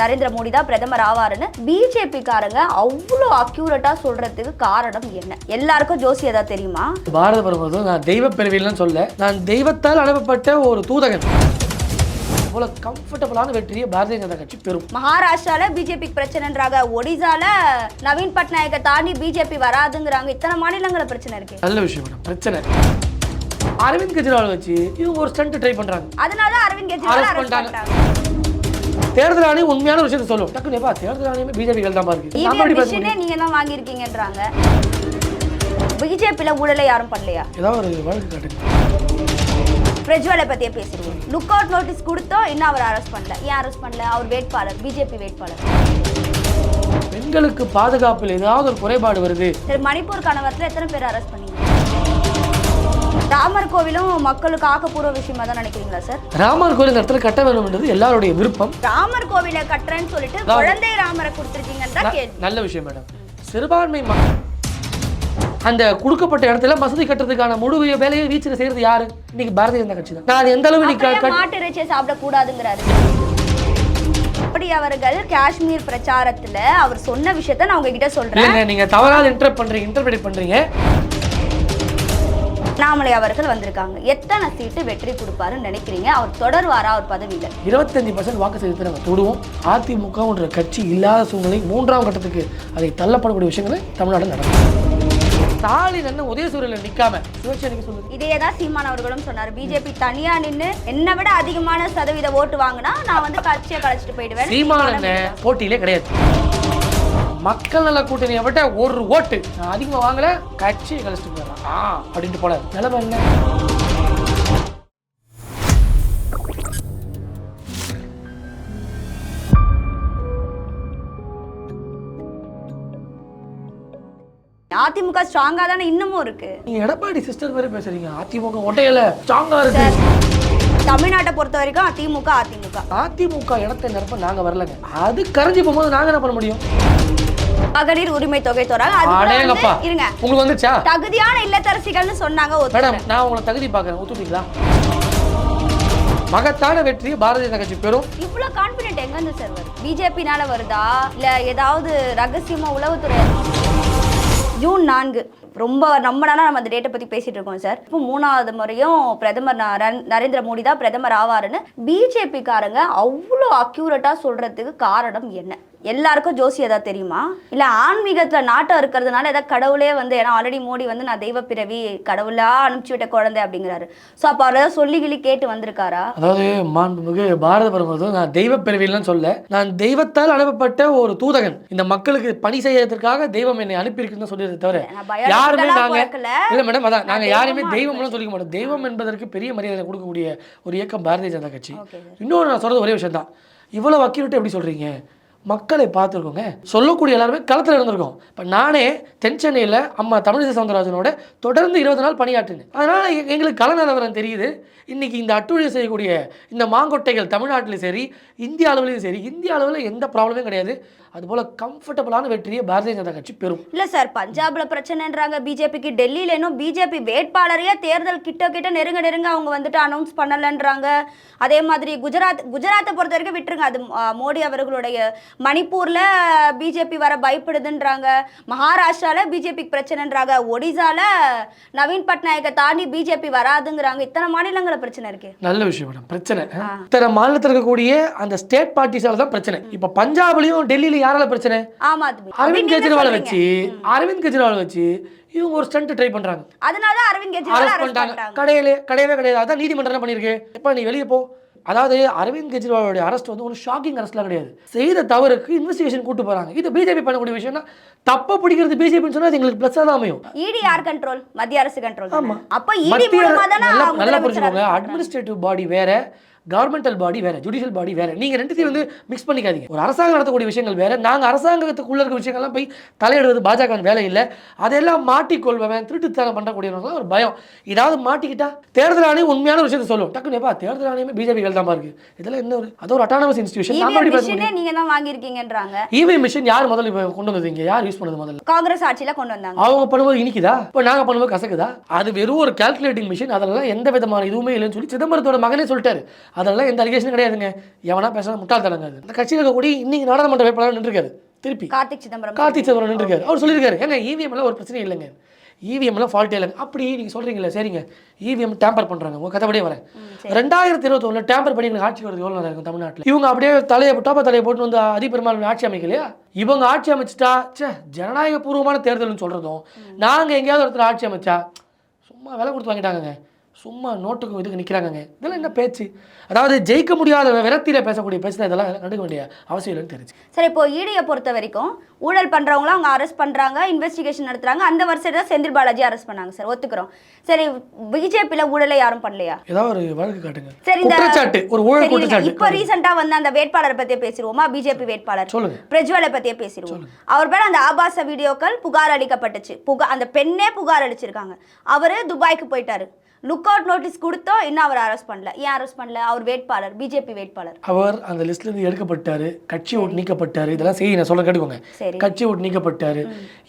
நரேந்திர மோடி தான் பிரதமர் ஆவாருன்னு பிஜேபி காரங்க அவ்வளோ அக்யூரேட்டா சொல்றதுக்கு காரணம் என்ன? எல்லாருக்கும் ஜோசி ஏதாவது தெரியுமா? பாரத பிரதமர் நான் தெய்வ பிறவிலாம் சொல்ல நான் தெய்வத்தால் அனுப்பப்பட்ட ஒரு தூதகன். இவ்வளோ கம்ஃபர்டபுளான வெற்றியை பாரதிய ஜனதா கட்சி பெறும். மகாராஷ்டிரால பிஜேபி பிரச்சனைன்றாங்க. ஒடிசால நவீன் பட்நாயக்கை தாண்டி பிஜேபி வராதுங்கிறாங்க. இத்தனை மாநிலங்கள பிரச்சனை இருக்கு. நல்ல விஷயம் மேடம். பிரச்சனை அரவிந்த் கெஜ்ரிவால் வச்சு இவங்க ஒரு ஸ்டண்ட் ட்ரை பண்றாங்க. அதனால அரவிந்த் கெஜ்ரிவால் அரெஸ்ட் பண்ணிட்டாங்க. தேர்தல் ஆணையம் உண்மையான விஷயத்தை சொல்லும். டக்குனு எப்பா தேர்தல் ஆணையமே பிஜேபிகள் தான் இருக்கு. நம்ம இவிஎம் எப்படி பேச மிஷினே முடியும்? நீங்க தான் வாங்கியிருக்கீங்கன்றாங்க. பிஜேபியில ஊழலை யாரும் பண்ணலையா? ஏதாவது ஒரு வழக்கு காட்டுங்க. பிரஜ்வாலை பத்தியே பேசிடுவோம். லுக் அவுட் நோட்டீஸ் கொடுத்தோம் இன்னும் அவர் அரெஸ்ட் பண்ணல? ஏன் அரெஸ்ட் பண்ணல? அவர் வேட்பாளர் பிஜேபி வேட்பாளர். பெண்களுக்கு பாதுகாப்பில் ஏதாவது ஒரு குறைபாடு வருது. சரி மணிப்பூர் கணவரத்துல எத்தனை பேர் அரெஸ்ட் பண்ணீங்க? ராமர் கோவிலும் மக்களுக்கு ஆக்கப்பூர்வ விஷயமா தான் நினைக்கிறீங்களா சார் ராமர் கோயில் இந்த இடத்துல கட்ட வேணும்ன்றது எல்லாருடைய விருப்பம். ராமர் கோவிலை கட்டுறேன்னு சொல்லிட்டு குழந்தை ராமரை கொடுத்துருக்கீங்கன்னு தான் கேள்வி. நல்ல விஷயம் மேடம் சிறுபான்மை மக்கள் அந்த கொடுக்கப்பட்ட இடத்துல மசூதி கட்டுறதுக்கான முழு வேலையை வீச்சில் செய்யறது யாரு? இன்னைக்கு பாரதிய ஜனதா கட்சி தான். நான் அது எந்த அளவு நீ க- அப்புறம் க- மாட்டு இறைச்சியை சாப்பிடக்கூடாதுங்கிறாரு. அப்படி அவர்கள் காஷ்மீர் பிரச்சாரத்துல அவர் சொன்ன விஷயத்த நான் உங்ககிட்ட சொல்றேன். நீங்க தவறாக இன்டர் பண்றீங்க இன்டர்பிரேட் பண்றீங்க. அண்ணாமலை அவர்கள் வந்திருக்காங்க. எத்தனை சீட்டு வெற்றி கொடுப்பாருன்னு நினைக்கிறீங்க? அவர் தொடர்வாரா? அவர் பதவியில? இருபத்தஞ்சு பர்சன்ட் வாக்கு சதவீதத்தை நாங்கள் தொடுவோம். அதிமுகன்ற கட்சி இல்லாத சூழ்நிலை மூன்றாம் கட்டத்துக்கு அதை தள்ளப்படக்கூடிய விஷயங்களை தமிழ்நாடு நடக்கும். ஸ்டாலின் என்ன உதயசூரில் நிக்காம? சுயேட்சை நிக்க சொல்லுது இதே தான் சீமான் அவர்களும் சொன்னார். பிஜேபி தனியா நின்னு என்னை விட அதிகமான சதவீத ஓட்டு வாங்கினா நான் வந்து கட்சியை கழிச்சிட்டு போயிடுவேன் சீமான் போட்டியிலே கிடையாது. மக்கள் நல கூட்டணியை விட்ட ஒரு ஓட்டு நான் அதிகமாக வாங்கல கட்சியை கழிச்சிட்டு ஆ அப்படின்ட்டு போல. நிலைமை என்ன அதிமுக ஸ்ட்ராங்கா தானே இன்னமும் இருக்கு. நீங்க எடப்பாடி சிஸ்டர் மாதிரி பேசுறீங்க. அதிமுக ஒட்டையில. ஸ்ட்ராங்கா இருக்கு. தமிழ்நாட்டை பொறுத்த வரைக்கும் அதிமுக அதிமுக. அதிமுக இடத்தை நிரப்ப நாங்க வரலங்க. அது கரைஞ்சி போகும்போது நாங்க என்ன பண்ண முடியும்? மகளிர் உரிமை தொகை தராங்க அடேங்கப்பா. இருங்க. உங்களுக்கு வந்துச்சா தகுதியான இல்லத்தரசிகள்னு சொன்னாங்க. மேடம் நான் உங்களை தகுதி பார்க்கறேன். ஒத்துட்டீங்களா மகத்தான வெற்றியை பாரதிய கட்சி பெறும். இவ்வளவு கான்பிடென்ட் எங்க இருந்து சார் வருது? பிஜேபினால வருதா? இல்ல ஏதாவது ரகசியமா உளவுத்துறை? ஜூன் நான்கு. ரொம்ப ரொம்ப நாளா நம்ம அந்த டேட்டை பத்தி பேசிட்டு இருக்கோம் சார் இப்போ மூணாவது முறையும் பிரதமர் நர- நரேந்திர மோடி தான் பிரதமர் ஆவாருன்னு பிஜேபி காரங்க அவ்வளோ அக்யூரேட்டா சொல்றதுக்கு காரணம் என்ன? எல்லாருக்கும் ஜோசி ஏதாவது தெரியுமா? இல்ல ஆன்மீகத்துல நாட்டம் இருக்கிறதுனால ஏதாவது கடவுளே வந்து ஏன்னா ஆல்ரெடி மோடி வந்து நான் தெய்வ பிறவி கடவுளா அனுப்பிச்சு விட்ட குழந்தை அப்படிங்கிறாரு. ஸோ அப்போ அவர் ஏதாவது சொல்லி கிளி கேட்டு வந்திருக்காரா? அதாவது மாண்புமிகு பாரத பிரதமர் நான் தெய்வ பிறவிலாம் சொல்ல நான் தெய்வத்தால் அனுப்பப்பட்ட ஒரு தூதகன். இந்த மக்களுக்கு பணி செய்யறதுக்காக தெய்வம் என்னை அனுப்பியிருக்குன்னு சொல்லியதை தவிர யாருமே நாங்க. இல்ல. மேடம் அதான் நாங்க நான் யாருமே தெய்வமா தெய்வம்லாம் சொல்லிக்க மாட்டோம். தெய்வம் என்பதற்கு பெரிய மரியாதை கொடுக்கக்கூடிய ஒரு இயக்கம் பாரதிய ஜனதா கட்சி. இன்னொரு நான் சொல்றது ஒரே விஷயம் தான் இவ்வளவு அக்யூரேட் எப்படி சொல்றீங்க? மக்களை பார்த்துருக்கோங்க. சொல்லக்கூடிய எல்லாருமே களத்தில் இருந்திருக்கோம். இப்போ நானே தென் சென்னையில் அம்மா தமிழிசை சவுந்தரராஜனோட தொடர்ந்து இருபது நாள் பணியாற்றினேன். அதனால் எங்களுக்கு கள நிலவரம் தெரியுது. இன்னைக்கு இந்த அட்டுழியம் செய்யக்கூடிய இந்த மாங்கொட்டைகள் தமிழ்நாட்டிலும் சரி இந்திய அளவுலையும் சரி இந்திய அளவில் எந்த ப்ராப்ளமே கிடையாது. அதுபோல் கம்ஃபர்டபுளான வெற்றியை பாரதிய ஜனதா கட்சி பெறும். இல்லை சார் பஞ்சாபில் பிரச்சனைன்றாங்க. பிஜேபிக்கு டெல்லியில் இன்னும் பிஜேபி வேட்பாளரையே தேர்தல் கிட்ட கிட்ட நெருங்க நெருங்க அவங்க வந்துட்டு அனௌன்ஸ் பண்ணலன்றாங்க. அதே மாதிரி குஜராத் குஜராத்தை பொறுத்த வரைக்கும் விட்டுருங்க. அது மோடி அவர்களுடைய மணிப்பூர்ல பிஜேபி வர பயப்படுதுன்றாங்க. மகாராஷ்டிரால பிஜேபி பிரச்சனைன்றாங்க. ஒடிசால நவீன் பட்நாயக்கை தாண்டி பிஜேபி வராதுங்கிறாங்க. இத்தனை மாநிலங்கள பிரச்சனை இருக்கு. நல்ல விஷயம் மேடம். பிரச்சனை. இத்தனை மாநிலத்தில் இருக்கக்கூடிய அந்த ஸ்டேட் பார்ட்டிஸால தான் பிரச்சனை. இப்போ பஞ்சாப்லையும் டெல்லியில யாரால பிரச்சனை? ஆம் அரவிந்த் கெஜ்ரிவாலை. வச்சு அரவிந்த் கெஜ்ரிவால் வச்சு இவங்க ஒரு ஸ்டண்ட் ட்ரை பண்றாங்க. அதனால அரவிந்த் கெஜ்ரிவால் அரெஸ்ட் பண்ணிட்டாங்க. பண்ணிட்டாங்க கிடையவே கிடையாது. அதான் நீதிமன்றம் பண்ணிருக்கு எப்ப நீ வெளியே போ. அதாவது அரவிந்த் கெஜ்ரிவாலோட அரெஸ்ட் வந்து ஒரு ஷாக்கிங் அரெஸ்ட்லாம் கிடையாது. செய்த தவறுக்கு இன்வெஸ்டிகேஷன் கூட்டு போறாங்க. இது பிஜேபி பண்ணக்கூடிய விஷயம்னா தப்ப பிடிக்கிறது பிஜேபின்னு சொன்னா எங்களுக்கு பிளஸ் தான் அமையும். இடி யார் கண்ட்ரோல் மத்திய அரசு கண்ட்ரோல் ஆமா. அப்ப இடி மத்திய மூலமா தானே நல்லா புரிஞ்சுக்கோங்க. அட்மினிஸ்ட்ரேட்டிவ் பாடி வேற. கவர்மெண்டல் பாடி வேற ஜுடிஷியல் பாடி வேற. நீங்க ரெண்டுத்தையும் வந்து மிக்ஸ் பண்ணிக்காதீங்க. ஒரு அரசாங்கம் நடத்தக்கூடிய விஷயங்கள் வேற நாங்க அரசாங்கத்துக்குள்ள இருக்க விஷயங்கள்லாம் போய் தலையிடுவது பாஜக வேலை இல்லை. அதெல்லாம் மாட்டிக்கொள்பவன் திருட்டுத்தனம் பண்ணக்கூடியவங்க ஒரு பயம். ஏதாவது மாட்டிக்கிட்டா தேர்தல் ஆணையம் உண்மையான விஷயத்தை சொல்லும். டக்குனு எப்பா தேர்தல் ஆணையமே பிஜேபிகள் தான் இருக்கு. இதெல்லாம் என்ன ஒரு அது ஒரு அட்டானமஸ் இன்ஸ்டியூஷன் நீங்க தான் வாங்கியிருக்கீங்கன்றாங்க. இவிஎம் மிஷின் யார் முதல்ல இப்ப கொண்டு வந்தது இங்க? யார் யூஸ் பண்ணது முதல்ல? காங்கிரஸ் ஆட்சியில கொண்டு வந்தாங்க. அவங்க பண்ணும்போது இனிக்குதா? இப்போ நாங்கள் பண்ணும்போது கசக்குதா? அது வெறும் ஒரு கால்குலேட்டிங் மிஷின் அதெல்லாம் எந்த விதமான இதுவுமே இல்லைன்னு சொல்லி சிதம்பரத்தோட மகனே சொல்லிட்டாரு. அதெல்லாம் எந்த அலிகேஷனும் கிடையாதுங்க. எவனா பேசினா முட்டாள்தனங்க அது. இந்த கட்சியில் இருக்கக்கூடிய இன்னைக்கு நாடாளுமன்ற வேட்பாளர் நின்றுருக்காரு திருப்பி. கார்த்திக் சிதம்பரம். கார்த்திக் சிதம்பரம் நின்றுருக்காரு. அவர் சொல்லியிருக்காரு ஏங்க இவிஎம் எல்லாம் ஒரு பிரச்சனை இல்லைங்க. இவிஎம் எல்லாம் ஃபால்ட்டே இல்லைங்க. அப்படி நீங்கள் சொல்கிறீங்களே சரிங்க. இவிஎம் டேம்பர் பண்ணுறாங்க உங்கள் கதைப்படியே வரேன். ரெண்டாயிரத்தி இருபத்தொன்னில் டேம்பர் பண்ணி எங்களுக்கு ஆட்சி வருது எவ்வளோ நேரம் இருக்கும் தமிழ்நாட்டில்? இவங்க அப்படியே தலையை டோப்பா தலையை போட்டு வந்து அதிபெருமாள் ஆட்சி அமைக்கலையா? இவங்க ஆட்சி அமைச்சிட்டா ச்சே ஜனநாயக பூர்வமான தேர்தல்னு சொல்கிறதும் நாங்கள் எங்கேயாவது ஒருத்தர் ஆட்சி அமைச்சா சும்மா விலை கொடுத்து வாங்கிட்டாங்கங்க. சும்மா நோட்டுக்கும் இதுக்கு நிற்கிறாங்கங்க இதெல்லாம் என்ன பேச்சு? அதாவது ஜெயிக்க முடியாத விரக்தியில் பேசக்கூடிய பேச்சு தான் இதெல்லாம் கண்டுக்க வேண்டிய அவசியம் இல்லைன்னு தெரிஞ்சு சரி இப்போ ஈடியை பொறுத்த வரைக்கும் ஊழல் பண்றவங்கள அவங்க அரெஸ்ட் பண்றாங்க இன்வெஸ்டிகேஷன் நடத்துறாங்க அந்த வருஷம் தான் செந்தில் பாலாஜி அரெஸ்ட் பண்ணாங்க சார். ஒத்துக்கிறோம். சரி பிஜேபியில ஊழலை யாரும் பண்ணலையா? ஏதாவது ஒரு வழக்கு காட்டுங்க. சரி இந்த குற்றச்சாட்டு ஒரு ஊழல். குற்றச்சாட்டு. இப்போ ரீசெண்டா வந்து அந்த வேட்பாளரை பத்தியே பேசிடுவோமா? பிஜேபி வேட்பாளர். சொல்லுங்க. பிரஜ்வலை பத்தியே பேசிடுவோம். அவர் பேர் அந்த ஆபாச வீடியோக்கள் புகார் அளிக்கப்பட்டுச்சு. புகார் அந்த பெண்ணே புகார் அளிச்சிருக்காங்க. அவரு துபாய்க்கு போயிட்டாரு. லுக் அவுட் நோட்டீஸ் கொடுத்தோம் இன்னும் அவர் அரெஸ்ட் பண்ணல? ஏன் அரெஸ்ட் பண்ணல? அவர் வேட்பாளர் பிஜேபி வேட்பாளர். அவர் அந்த லிஸ்ட்ல இருந்து எடுக்கப்பட்டாரு. கட்சி விட்டு நீக்கப்பட்டாரு. இதெல்லாம் செய்தி நான் சொல்ல கேட்டுக்கோங்க. கட்சி விட்டு நீக்கப்பட்டாரு.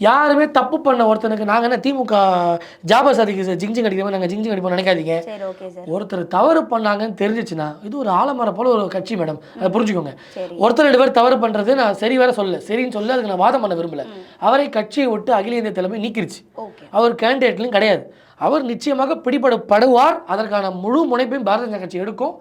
யாருமே தப்பு பண்ண ஒருத்தனுக்கு நாங்க என்ன திமுக ஜாபர் சாதிக்கு ஜிங்ஜிங் அடிக்கிற மாதிரி நாங்க ஜிங்ஜிங் அடிப்போம் நினைக்காதீங்க. ஒருத்தர் தவறு பண்ணாங்கன்னு தெரிஞ்சிச்சுன்னா இது ஒரு ஆலமரம் போல ஒரு கட்சி மேடம். அதை புரிஞ்சுக்கோங்க. ஒருத்தர் ரெண்டு பேர் தவறு பண்றது நான் சரி வேற சொல்லல. சரின்னு சொல்ல அதுக்கு நான் வாதம் பண்ண விரும்பல. அவரை கட்சியை விட்டு அகில இந்திய தலைமை நீக்கிருச்சு. அவர் கேண்டிடேட்லையும் கிடையாது. அவர் நிச்சயமாக பிடிபடப்படுவார் அதற்கான முழு முனைப்பையும் பாரதிய ஜனதா கட்சி எடுக்கும்.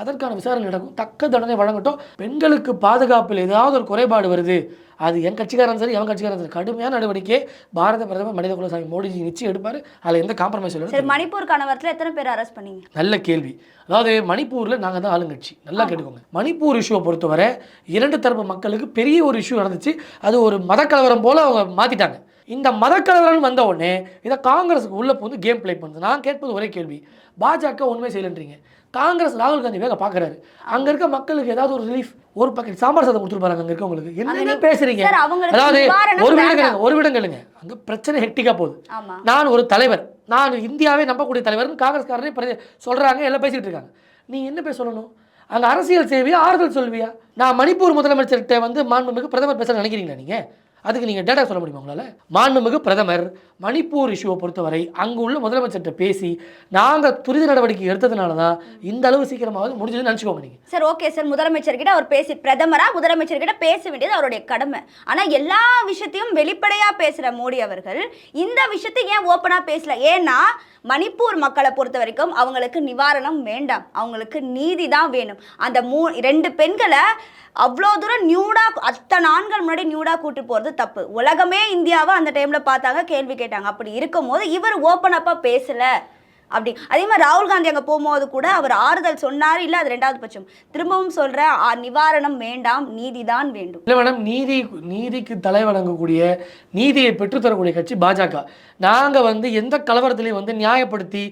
அதற்கான விசாரணை நடக்கும். தக்க தண்டனை வழங்கட்டும். பெண்களுக்கு பாதுகாப்பில் ஏதாவது ஒரு குறைபாடு வருது அது என் கட்சிக்காரன் சரி எவன் கட்சிக்காரன் சரி. கடுமையான நடவடிக்கை பாரத பிரதமர் மனித குலசாமி மோடிஜி நிச்சயம் எடுப்பார். அதில் எந்த காம்ப்ரமைஸ் இல்லை. மணிப்பூர் கணவரத்தில் எத்தனை பேர் அரெஸ்ட் பண்ணீங்க? நல்ல கேள்வி. அதாவது மணிப்பூரில் நாங்கள் தான் ஆளுங்கட்சி. நல்லா கேட்டுக்கோங்க. மணிப்பூர் இஷ்யூவை பொறுத்தவரை இரண்டு தரப்பு மக்களுக்கு பெரிய ஒரு இஷ்யூ நடந்துச்சு. அது ஒரு மதக்கலவரம் போல் அவங்க மாற்றிட்டாங்க இந்த மதக்கலவரம் வந்த உடனே இதை காங்கிரஸுக்கு உள்ள புகுந்து கேம் ப்ளே பண்ணுது. நான் கேட்பது ஒரே கேள்வி. பாஜக உண்மை செய்யலன்றீங்க. காங்கிரஸ் ராகுல் காந்தி வேக பார்க்குறாரு அங்கே இருக்க மக்களுக்கு ஏதாவது ஒரு ரிலீஃப் ஒரு பக்கெட் சாம்பார் சாதம் கொடுத்துருப்பாங்க அங்கே இருக்கவங்களுக்கு என்ன பேசுறீங்க? அதாவது ஒரு விடம். கேளுங்க ஒரு விடம் கேளுங்க. அங்கே பிரச்சனை ஹெக்டிக்காக போகுது. நான் ஒரு தலைவர். நான் இந்தியாவே நம்பக்கூடிய தலைவர்னு காங்கிரஸ்காரனே பிரதி சொல்கிறாங்க எல்லாம் பேசிகிட்டு இருக்காங்க. நீ என்ன பேச சொல்லணும்? அங்கே அரசியல் செய்வியா ஆறுதல் சொல்வியா? நான் மணிப்பூர் முதலமைச்சர்கிட்ட வந்து மாண்புமிகு பிரதமர் பேச நினைக்கிறீங்களா நீங்கள் அதுக்கு நீங்கள் டேட்டா சொல்ல முடியுமா உங்களால்? மாண்புமிகு பிரதமர் மணிப்பூர் இஷ்யூவை பொறுத்தவரை அங்கே உள்ள முதலமைச்சர்கிட்ட பேசி நாங்கள் துரித நடவடிக்கை எடுத்ததுனால தான் இந்த அளவு சீக்கிரமாவது முடிஞ்சதுன்னு நினச்சிக்கோங்க நீங்கள் சார் ஓகே சார். முதலமைச்சர்கிட்ட அவர் பேசி பிரதமராக முதலமைச்சர்கிட்ட பேச வேண்டியது அவருடைய கடமை. ஆனால் எல்லா விஷயத்தையும் வெளிப்படையாக பேசுகிற மோடி அவர்கள் இந்த விஷயத்தை ஏன் ஓப்பனாக பேசல? ஏன்னா மணிப்பூர் மக்களை பொறுத்த வரைக்கும் அவங்களுக்கு நிவாரணம் வேண்டாம். அவங்களுக்கு நீதி தான் வேணும். அந்த மூ ரெண்டு பெண்களை அவ்வளோ தூரம் நியூடாக அத்தனை ஆண்கள் முன்னாடி நியூடாக கூட்டு போகிறது தப்பு. உலகமே இந்தியாவை அந்த டைமில் பார்த்தாங்க கேள்வி கேட்டாங்க. அப்படி இருக்கும் போது இவர் ஓப்பன் அப்பா பேசல. அப்படி. அதே மாதிரி ராகுல் காந்தி அங்கே போகும்போது கூட அவர் ஆறுதல் சொன்னார் இல்லை அது ரெண்டாவது பட்சம். திரும்பவும் சொல்கிறேன் நிவாரணம் வேண்டாம் நீதிதான் வேண்டும். இல்லை மேடம் நீதி நீதிக்கு தலை வணங்கக்கூடிய நீதியை பெற்றுத்தரக்கூடிய கட்சி பாஜக. நாங்கள் வந்து எந்த கலவரத்திலையும் வந்து நியாயப்படுத்தி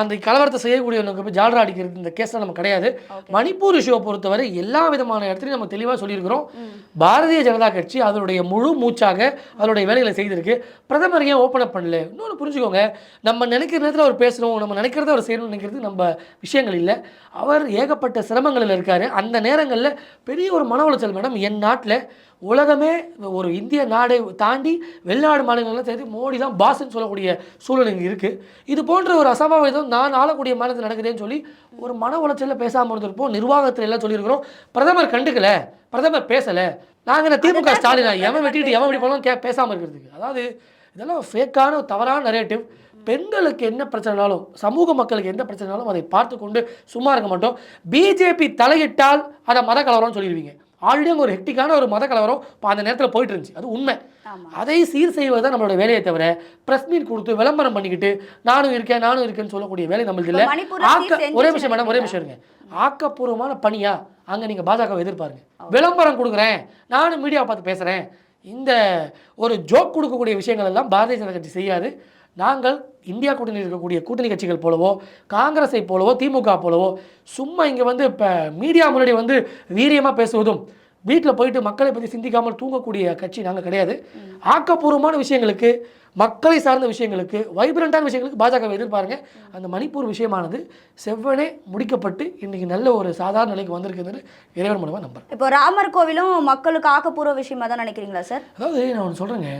அந்த கலவரத்தை செய்யக்கூடியவனுக்கு போய் ஜால்ரா அடிக்கிறது இந்த கேஸில் நம்ம கிடையாது. மணிப்பூர் இஷ்யூவை பொறுத்தவரை எல்லா விதமான இடத்துலையும் நம்ம தெளிவாக சொல்லியிருக்கிறோம். பாரதிய ஜனதா கட்சி அதனுடைய முழு மூச்சாக அதனுடைய வேலைகளை செய்திருக்கு. பிரதமர் ஏன் ஓப்பன் அப் பண்ணல? இன்னொன்று புரிஞ்சுக்கோங்க. நம்ம நினைக்கிற நேரத்தில் அவர் பேசணும் நம்ம நினைக்கிறத அவர் செய்யணும்னு நினைக்கிறது நம்ம விஷயங்கள் இல்லை. அவர் ஏகப்பட்ட சிரமங்களில் இருக்கார். அந்த நேரங்களில் பெரிய ஒரு மன உளைச்சல் மேடம் என் நாட்டில் உலகமே ஒரு இந்திய நாடை தாண்டி வெளிநாடு மாநிலங்கள்லாம் சேர்த்து மோடி தான் பாஸ்ன்னு சொல்லக்கூடிய சூழல் இங்கே இருக்குது இது போன்ற ஒரு அசம்பாவிதம் நான் ஆளக்கூடிய மாநிலத்தில் நடக்குதுன்னு சொல்லி ஒரு மன உளைச்சலில் பேசாமல் இருந்திருப்போம். நிர்வாகத்தில் எல்லாம் சொல்லியிருக்கிறோம். பிரதமர் கண்டுக்கல. பிரதமர் பேசலை. நாங்கள் என்ன திமுக ஸ்டாலினா? எவன் வெட்டிட்டு எவன் இப்படி போனாலும் கே பேசாமல் இருக்கிறதுக்கு. அதாவது இதெல்லாம் ஃபேக்கான தவறான நரேட்டிவ் பெண்களுக்கு என்ன பிரச்சனைனாலும் சமூக மக்களுக்கு எந்த பிரச்சனைனாலும் அதை பார்த்து கொண்டு சும்மா இருக்க மாட்டோம். பிஜேபி தலையிட்டால் அதை மத கலவரம்னு சொல்லிடுவீங்க. ஆல்ரெடி அங்கே ஒரு ஹெக்டிக்கான ஒரு மத கலவரம் இப்போ அந்த நேரத்தில் போயிட்டு இருந்துச்சு. அது உண்மை. அதை சீர் செய்வது தான் நம்மளோட வேலையை தவிர ப்ரெஸ் மீட் கொடுத்து விளம்பரம் பண்ணிக்கிட்டு நானும் இருக்கேன் நானும் இருக்கேன்னு சொல்லக்கூடிய வேலை நம்மளுக்கு இல்லை. ஆக்க ஒரே விஷயம் மேடம் ஒரே விஷயம் இருங்க. ஆக்கப்பூர்வமான பணியா? அங்கே நீங்கள் பாஜகவை எதிர்பாருங்க. விளம்பரம் கொடுக்குறேன். நானும் மீடியாவை பார்த்து பேசுகிறேன் இந்த ஒரு ஜோக் கொடுக்கக்கூடிய விஷயங்கள் எல்லாம் பாரதிய ஜனதா கட்சி செய்யாது. நாங்கள் இந்தியா கூட்டணியில் இருக்கக்கூடிய கூட்டணி கட்சிகள் போலவோ காங்கிரஸை போலவோ திமுக போலவோ சும்மா இங்கே வந்து இப்போ மீடியா முன்னாடி வந்து வீரியமாக பேசுவதும் வீட்டில் போயிட்டு மக்களை பற்றி சிந்திக்காமல் தூங்கக்கூடிய கட்சி நாங்கள் கிடையாது. ஆக்கப்பூர்வமான விஷயங்களுக்கு மக்களை சார்ந்த விஷயங்களுக்கு வைப்ரண்டான விஷயங்களுக்கு பாஜக எதிர்பாருங்க அந்த மணிப்பூர் விஷயமானது செவ்வனே முடிக்கப்பட்டு இன்னைக்கு நல்ல ஒரு சாதாரண நிலைக்கு வந்திருக்குதுன்னு இறைவன் மூலமாக நம்புறேன். இப்போ ராமர் கோவிலும் மக்களுக்கு ஆக்கப்பூர்வ விஷயமா தான் நினைக்கிறீங்களா சார்? அதாவது நான் ஒன்று சொல்கிறேங்க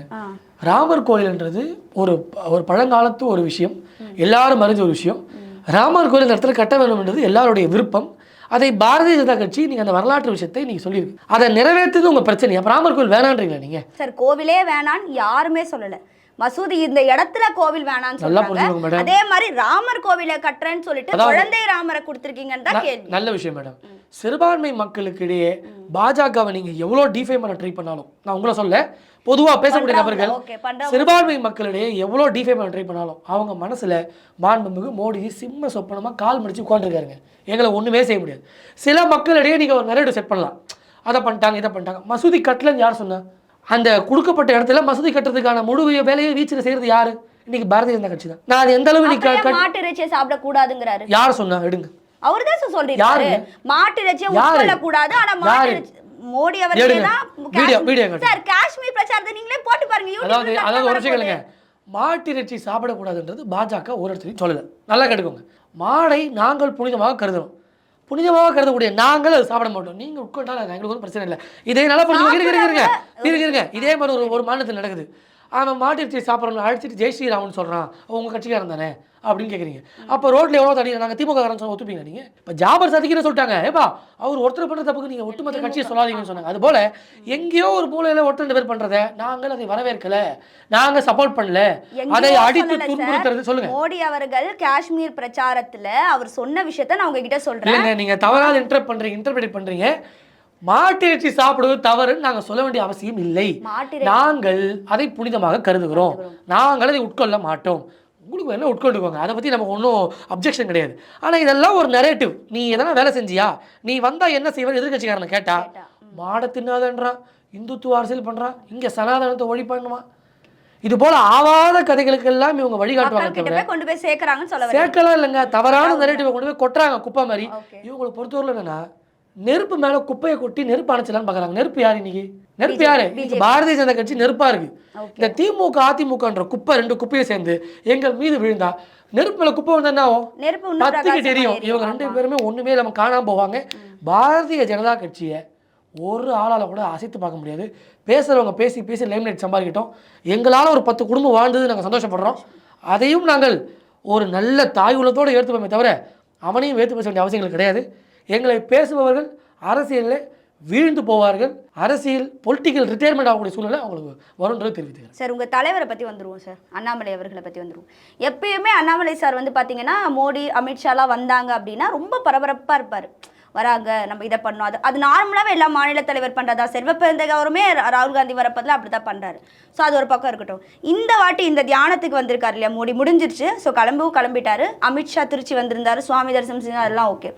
ராமர் கோயில்ன்றது ஒரு ஒரு பழங்காலத்து ஒரு விஷயம். எல்லாரும் அறிஞ்ச ஒரு விஷயம். ராமர் கோயில் இந்த இடத்துல கட்ட வேணும்ன்றது எல்லாருடைய விருப்பம். அதை பாரதிய ஜனதா கட்சி நீங்கள் அந்த வரலாற்று விஷயத்தை நீங்கள் சொல்லியிருக்கு. அதை நிறைவேற்றுறது உங்கள் பிரச்சனை. அப்போ ராமர் கோயில் வேணான்றீங்களா நீங்கள் சார் கோவிலே வேணான்னு யாருமே சொல்லல. மசூதி இந்த இடத்துல கோவில் வேணாம்னு சொல்றாங்க. அதே மாதிரி ராமர் கோவிலை கட்டுறேன்னு சொல்லிட்டு குழந்தை ராமரை கொடுத்துருக்கீங்கன்னு தான் கேள்வி. நல்ல விஷயம் மேடம். சிறுபான்மை மக்களுக்கு இடையே பாஜகவை நீங்கள் எவ்வளோ டிஃபைன் பண்ண ட்ரை பண்ணாலும் நான் உங்களை சொல்ல பொதுவாக பேசக்கூடிய நபர்கள் சிறுபான்மை மக்களிடையே எவ்வளோ டிஃபை பண்ண ட்ரை பண்ணாலும் அவங்க மனசில் மாண்புமிகு மோடிஜி சிம்ம சொப்பனமாக கால் மடிச்சு உட்காந்துருக்காருங்க எங்களை ஒன்றுமே செய்ய முடியாது. சில மக்களிடையே நீங்கள் ஒரு நிறைய செட் பண்ணலாம். அதை பண்ணிட்டாங்க இதை பண்ணிட்டாங்க. மசூதி கட்டலன்னு யார் சொன்னா? அந்த கொடுக்கப்பட்ட இடத்துல மசூதி கட்டுறதுக்கான முழு வேலையை வீச்சில் செய்கிறது யாரு இன்னைக்கு பாரதிய ஜனதா கட்சி தான் நான் அது எந்த அளவு நீ க- அப்புறம் ஏன் கட்- மாட்டு இறைச்சியை சாப்பிட கூடாதுங்கிறாரு யார் சொன்னா எடுங்க அவர்தான் சார் சொல்றாரு யாருங்க? மாட்டு இறைச்சியை? உட்கொள்ள கூடாது ஆனா மாட்டு? இறைச்சி மோடி அவர்களே. தான். சார் காஷ்மீர் பிரச்சாரத்தை நீங்களே போட்டு பாருங்க அதாவது அதாவது ஒரு விஷயம். கேளுங்க மாட்டிறைச்சி சாப்பிடக்கூடாதுன்றது பாஜக ஒரு இடத்துலையும் சொல்லலை நல்லா கேட்டுக்கோங்க மாடை நாங்கள் புனிதமாக கருதுறோம் புனிதமாக கருதக்கூடிய நாங்கள் அது சாப்பிட மாட்டோம். நீங்கள் உட்கொண்டாலும் அது எங்களுக்கு ஒன்றும் பிரச்சனை இல்லை. இதே நல்லா இருங்க இருங்க இருங்க. இதே மாதிரி ஒரு ஒரு மாநிலத்தில் நடக்குது. அவன் மாட்டிறைச்சி சாப்பிட்றவங்க அழைச்சிட்டு ஜெய் ஸ்ரீராமன் சொல்கிறான் உங்கள் கட்சிக்காரன் தானே? அப்படின்னு கேட்குறீங்க அப்போ ரோட்டில் எவ்வளோ தடி நாங்கள் திமுக சொல்ல ஒத்துப்பீங்க நீங்கள் இப்போ ஜாபர் சதிக்கிறேன் சொல்லிட்டாங்க. ஏப்பா அவர் ஒருத்தர் பண்ணுற தப்புக்கு நீங்கள் ஒட்டுமொத்த கட்சியை சொல்லாதீங்கன்னு சொன்னாங்க. அதுபோல் எங்கேயோ ஒரு மூலையில் ஒருத்தர் ரெண்டு பேர் பண்ணுறத நாங்கள் அதை வரவேற்கல. நாங்கள் சப்போர்ட் பண்ணல. அதை அடித்து. துன்புறுத்துறது சொல்லுங்க. மோடி அவர்கள் காஷ்மீர் பிரச்சாரத்துல அவர் சொன்ன விஷயத்த நான் உங்ககிட்ட சொல்றேன். இல்லைங்க நீங்க தவறாக இன்டர்பிரட் பண்றீங்க இன்டர்பிரேட் பண்றீங்க. மாட்டு இறைச்சி சாப்பிடுவது தவறுன்னு நாங்க சொல்ல வேண்டிய அவசியம் இல்லை. நாங்கள் அதை புனிதமாக கருதுகிறோம். நாங்கள் அதை உட்கொள்ள மாட்டோம். உங்களுக்கு என்ன உட்கொண்டுக்கோங்க. அதை பற்றி நமக்கு ஒன்றும் அப்ஜெக்ஷன் கிடையாது. ஆனால் இதெல்லாம் ஒரு நெரேட்டிவ் நீ எதனா வேலை செஞ்சியா? நீ வந்தா என்ன செய்வ எதிர்கட்சிக்காரனை கேட்டா. மாட தின்னாதன்றான் இந்துத்துவ அரசியல் பண்றான் இங்க சனாதனத்தை ஒழி பண்ணுமா இது போல ஆவாத கதைகளுக்கெல்லாம் இவங்க வழிகாட்டுவாங்க கொண்டு போய் சேர்க்கறாங்கன்னு சொல்ல சேர்க்கலாம் இல்லைங்க. தவறான நெரேட்டிவை கொண்டு போய் கொட்டுறாங்க குப்பை மாதிரி. இவங்களை பொறுத்தவரையில் என்னன்னா நெருப்பு மேல குப்பையை கொட்டி நெருப்பு அணைச்சலான்னு பார்க்கறாங்க நெருப்பு யார் இன்னைக்கு? நெருப்பு யாரு? இன்னைக்கு பாரதிய ஜனதா கட்சி நெருப்பா இருக்கு. ஓகே. இந்த திமுக அதிமுகன்ற குப்பை ரெண்டு குப்பையை சேர்ந்து எங்கள் மீது விழுந்தா நெருப்பு மேல குப்பை வந்தா என்ன ஆகும்? பத்துக்கு தெரியும். இவங்க ரெண்டு. பேருமே ஒண்ணுமே நம்ம காணாம போவாங்க. பாரதிய ஜனதா கட்சியை ஒரு ஆளால கூட அசைத்து பார்க்க முடியாது. பேசுறவங்க பேசி பேசி லைம்லைட் சம்பாதிக்கிட்டோம். எங்களால ஒரு பத்து குடும்பம் வாழ்ந்தது நாங்க சந்தோஷப்படுறோம். அதையும் நாங்கள் ஒரு நல்ல தாய் உள்ளத்தோடு ஏற்றுப்போமே தவிர அவனையும் ஏற்று பேச வேண்டிய அவசியங்கள் கிடையாது. எங்களை பேசுபவர்கள் அரசியலில் வீழ்ந்து போவார்கள். அரசியல் பொலிட்டிக்கல் ரிட்டையர்மெண்ட் ஆகக்கூடிய சூழ்நிலை அவங்களுக்கு வரும்ன்றது தெரிவித்துக்கிறேன். சார் உங்கள் தலைவரை பற்றி வந்துருவோம் சார். அண்ணாமலை அவர்களை பற்றி வந்துருவோம். எப்பயுமே அண்ணாமலை சார் வந்து பார்த்தீங்கன்னா மோடி அமித்ஷாலாம் வந்தாங்க அப்படின்னா ரொம்ப பரபரப்பாக இருப்பார். வராங்க நம்ம இதை பண்ணோம். அது அது நார்மலாகவே எல்லா மாநில தலைவர் பண்ணுறதா செல்வப்பிறந்தக அவருமே ராகுல் காந்தி வரப்பதில் அப்படி தான் பண்ணுறாரு ஸோ அது ஒரு பக்கம் இருக்கட்டும். இந்த வாட்டி இந்த தியானத்துக்கு வந்திருக்காரு இல்லையா? மோடி முடிஞ்சிருச்சு. ஸோ கிளம்பவும் கிளம்பிட்டாரு. அமித்ஷா திருச்சி வந்திருந்தாரு. சுவாமி தரிசனம் செஞ்சு அதெல்லாம் ஓகே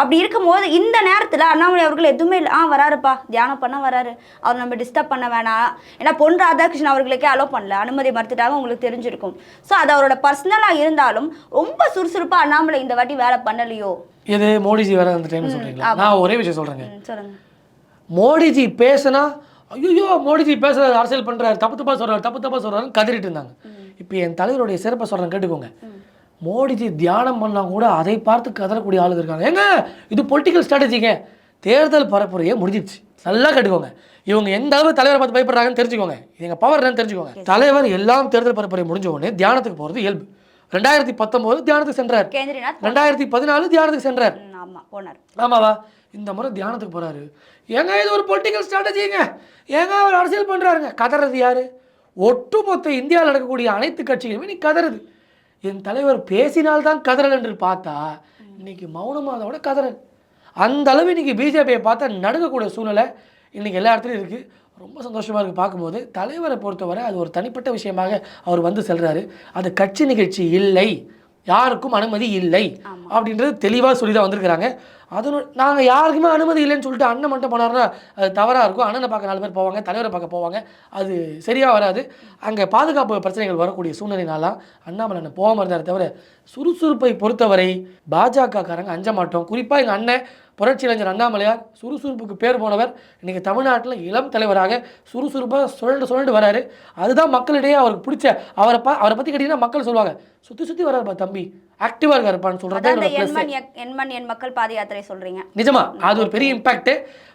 அப்படி இருக்கும்போது இந்த நேரத்தில் அண்ணாமலை அவர்கள் எதுவுமே இல்லை. ஆ வராருப்பா. தியானம் பண்ண வராரு. அவர் நம்ம டிஸ்டர்ப் பண்ண வேணாம். ஏன்னா பொன் ராதாகிருஷ்ணன் அவர்களுக்கே அலோவ் பண்ணல. அனுமதி மறுத்துட்டாங்க. உங்களுக்கு தெரிஞ்சிருக்கும். ஸோ அது அவரோட பர்சனலாக இருந்தாலும் ரொம்ப சுறுசுறுப்பாக அண்ணாமலை இந்த வாட்டி வேலை பண்ணலையோ? இது மோடிஜி வர அந்த டைம் சொல்றீங்களா? நான் ஒரே விஷயம் சொல்றேங்க. மோடிஜி பேசுனா ஐயோ மோடிஜி பேசுறாரு அரசியல் பண்றாரு தப்பு தப்பா சொல்றாரு தப்பு தப்பா சொல்றாருன்னு கதறிட்டு இருந்தாங்க. இப்போ என் தலைவருடைய சிறப்பை சொல்றேன் கேட்டுக்கோங்க. மோடிஜி தியானம் பண்ணா கூட அதை பார்த்து கதறக்கூடிய ஆளுங்க இருக்காங்க. ஏங்க இது பொலிட்டிக்கல் ஸ்ட்ராட்டஜிங்க தேர்தல் பரப்புரையே முடிஞ்சிடுச்சு நல்லா கேட்டுக்கோங்க. இவங்க எந்த அளவு தலைவரை பார்த்து பயப்படுறாங்கன்னு தெரிஞ்சுக்கோங்க. இது எங்க பவர் என்னன்னு தெரிஞ்சுக்கோங்க. தலைவர் எல்லாம் தேர்தல் பரப்புரை முடிஞ்ச உடனே தியானத்துக்கு போறது இயல்பு. ரெண்டாயிரத்தி பத்தொன்பது தியானத்துக்கு சென்றார். கேந்திரிநாத் ரெண்டாயிரத்தி பதினாலு தியானத்துக்கு சென்றார். ம், ஆமா போனார். ஆமாவா? இந்த முறை தியானத்துக்கு போறாரு. ஏங்க இது ஒரு பொலிட்டிக்கல் ஸ்ட்ராட்டஜிங்க ஏங்க அவர் அரசியல் பண்றாருங்க. கதறது யாரு? ஒட்டுமொத்த இந்தியாவில் நடக்கக்கூடிய அனைத்து கட்சிகளுமே நீ கதறுது. என் தலைவர் பேசினால்தான் கதறல் என்று பார்த்தா இன்னைக்கு மௌனமாக அதோட கதறல். அந்த அளவு இன்னைக்கு பிஜேபியை பார்த்தா நடுங்கக்கூடிய சூழ்நிலை இன்னைக்கு எல்லா இடத்துலையும் இருக்கு. ரொம்ப சந்தோஷமா இருக்கு பார்க்கும்போது தலைவரை பொறுத்தவரை அது ஒரு தனிப்பட்ட விஷயமாக அவர் வந்து செல்றாரு. அது கட்சி நிகழ்ச்சி இல்லை. யாருக்கும் அனுமதி இல்லை. அப்படின்றது தெளிவாக சொல்லி தான் வந்திருக்கிறாங்க. அது நாங்கள் யாருக்குமே அனுமதி இல்லைன்னு சொல்லிட்டு அண்ணன் மட்டும் போனாருன்னா அது தவறாக இருக்கும். அண்ணனை பார்க்க நாலு பேர் போவாங்க தலைவரை பார்க்க போவாங்க. அது சரியாக வராது. அங்கே பாதுகாப்பு பிரச்சனைகள் வரக்கூடிய சூழ்நிலைனால அண்ணாமலை அண்ணன் போகாமல் இருந்தார் தவிர சுறுசுறுப்பை பொறுத்தவரை பாஜக காரங்க அஞ்ச மாட்டோம். குறிப்பாக எங்கள் அண்ணன் புரட்சி அண்ணாமலையார் சுறுசுறுப்புக்கு பேர் போனவர். இன்றைக்கி தமிழ்நாட்டில் இளம் தலைவராக சுறுசுறுப்பாக சுழண்டு சுழண்டு வராரு. அதுதான் மக்களிடையே அவருக்கு பிடிச்ச அவரை பா அவரை பற்றி கேட்டிங்கன்னா மக்கள் சொல்லுவாங்க. சுற்றி சுற்றி வர்றாருப்பா தம்பி. ஆக்டிவா இருக்காருப்பான்னு சொல்றது அதான் அந்த என்னோட ப்ளஸ் எண்மண் எண் மக்கள் பாத யாத்திரை சொல்றீங்க. நிஜமா அது ஒரு பெரிய இம்பாக்ட்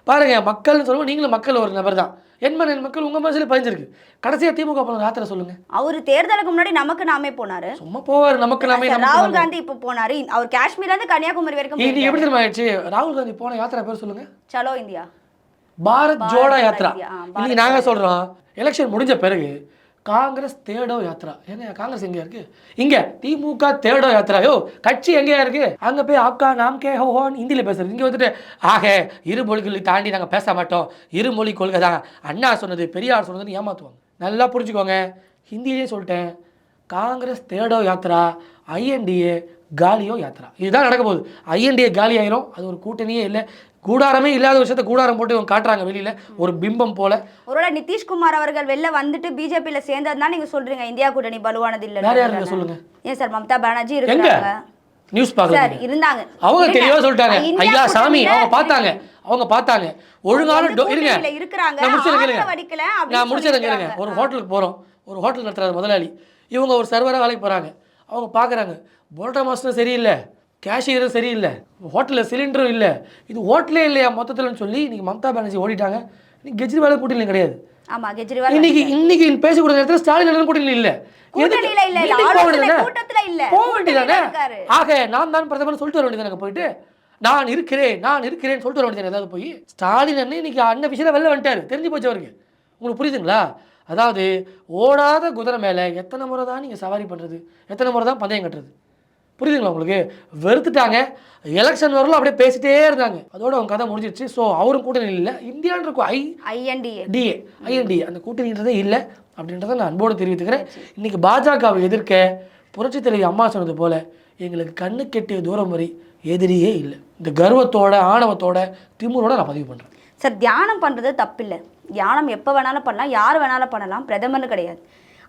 பாருங்க மக்கள்னு சொல்லுவோம் நீங்களும் மக்கள் ஒரு நபர் தான். எண்மன் என் மக்கள் உங்க மனசுல பதிஞ்சிருக்கு. கடைசியா திமுக போன யாத்திரை சொல்லுங்க. அவரு தேர்தலுக்கு முன்னாடி நமக்கு நாமே போனாரு. சும்மா போவார் நமக்கு நாமே ராகுல். காந்தி இப்ப போனாரு. அவர் காஷ்மீர்ல இருந்து கன்னியாகுமரி வரைக்கும் போயிருக்காரு. எப்படி தெரியுமா ஆயிடுச்சு? ராகுல் காந்தி போன யாத்திரை பேர் சொல்லுங்க. சலோ இந்தியா. பாரத் ஜோடா பாரத் இன்னைக்கு நாங்க சொல்றோம் எலெக்ஷன் முடிஞ்ச பிறகு காங்கிரஸ் தேடோ யாத்ரா ஏங்க காங்கிரஸ் எங்க இருக்கு? இங்க திமுக தேடோ யாத்ரா கட்சி எங்கேயா இருக்கு? அங்க போய் ஆப்கா நாம் கே ஹோன் ஹிந்தியில் பேசுறது. இங்கே வந்துட்டு ஆக இரு மொழிகளை தாண்டி நாங்கள் பேச மாட்டோம். இரு மொழி கொள்கை தான். அண்ணா சொன்னது பெரியார் சொன்னதுன்னு ஏமாத்துவாங்க. நல்லா புரிஞ்சுக்கோங்க. ஹிந்திலேயே சொல்லிட்டேன். காங்கிரஸ் தேடோ யாத்ரா ஐஎன்டிஏ காலியோ யாத்ரா இதுதான் நடக்க போகுது. ஐஎன்டிஏ காலி ஆயிரும் அது ஒரு கூட்டணியே இல்லை. கூடாரமே இல்லாத விஷயத்த கூடாரம் போட்டு இவங்க காட்டுறாங்க வெளியில. ஒரு பிம்பம் போல. ஒருவேளை நிதிஷ்குமார் அவர்கள் வெளில வந்துட்டு பிஜேபியில சேர்ந்ததுனால நீங்க சொல்றீங்க இந்தியா கூட்டணி பலுவானது இல்ல வேற யாருங்க சொல்லுங்க? ஏன் சார் மம்தா பானர்ஜி இருக்காங்க நியூஸ் சார் பார்க்குறீங்க இருந்தாங்க. அவங்க. தெளிவா சொல்லிட்டாங்க. ஐயா சாமி அவங்க பார்த்தாங்க. அவங்க பார்த்தாங்க. டோ- இருங்க. நான் அப்படின்னு நான் சொல்லியிருக்காங்க. கேளுங்க. ஒரு ஹோட்டலுக்கு போறோம். ஒரு ஹோட்டல் நடத்துறாரு முதலாளி. இவங்க ஒரு சர்வராக வேலைக்கு போறாங்க. அவங்க பார்க்குறாங்க. போல்டா மாஸ்டர் சரியில்லை. கேஷியரும் சரியில்லை. ஹோட்டலில் சிலிண்டரும் இல்லை. இது ஹோட்டலே இல்லையா மொத்தத்தில்னு சொல்லி இன்னைக்கு மம்தா பானர்ஜி ஓடிட்டாங்க. இன்னைக்கு கெஜ்ரிவால் கூட்டணி கிடையாது. ஆமா கெஜ்ரிவால் இன்னைக்கு இன்னைக்கு பேசக்கூடிய நேரத்தில் ஸ்டாலின் கூட்டணி இல்ல. போக வேண்டியதானே? ஆக நான் தான் பிரதமர் சொல்லிட்டு வர வேண்டியதானே போயிட்டு? நான் இருக்கிறேன் நான் இருக்கிறேன் சொல்லிட்டு வர வேண்டியது ஏதாவது போய் ஸ்டாலின் அண்ணன் இன்னைக்கு அண்ணன் விஷயம் வெளில வந்துட்டாரு. தெரிஞ்சு போச்சு அவருக்கு. உங்களுக்கு புரியுதுங்களா? அதாவது ஓடாத குதிரை மேலே எத்தனை முறை தான் நீங்கள் சவாரி பண்ணுறது எத்தனை முறை தான் பந்தயம் கட்டுறது? புரியுதுங்களா உங்களுக்கு? வெறுத்துட்டாங்க. எலெக்ஷன் வரலாம் அப்படியே பேசிட்டே இருந்தாங்க. அதோட அவங்க கதை முடிஞ்சிருச்சு. ஸோ அவரும் கூட்டணி இல்லை. இந்தியான்னு இருக்கும். ஐ ஐஎன்டிஏ டிஏ ஐஎன்டி அந்த கூட்டணின்றதே இல்லை. அப்படின்றத நான் அன்போடு தெரிவித்துக்கிறேன். இன்னைக்கு பாஜகவை எதிர்க்க புரட்சித் தலைவி அம்மா சொன்னது போல எங்களுக்கு கண்ணு கெட்டிய தூரம் வரை எதிரியே இல்லை. இந்த கர்வத்தோட ஆணவத்தோட திமுறோட நான் பதிவு பண்ணுறேன் சார் தியானம் பண்றது தப்பில்லை. தியானம் எப்போ வேணாலும் பண்ணலாம் யார் வேணாலும் பண்ணலாம் பிரதமர்னு கிடையாது.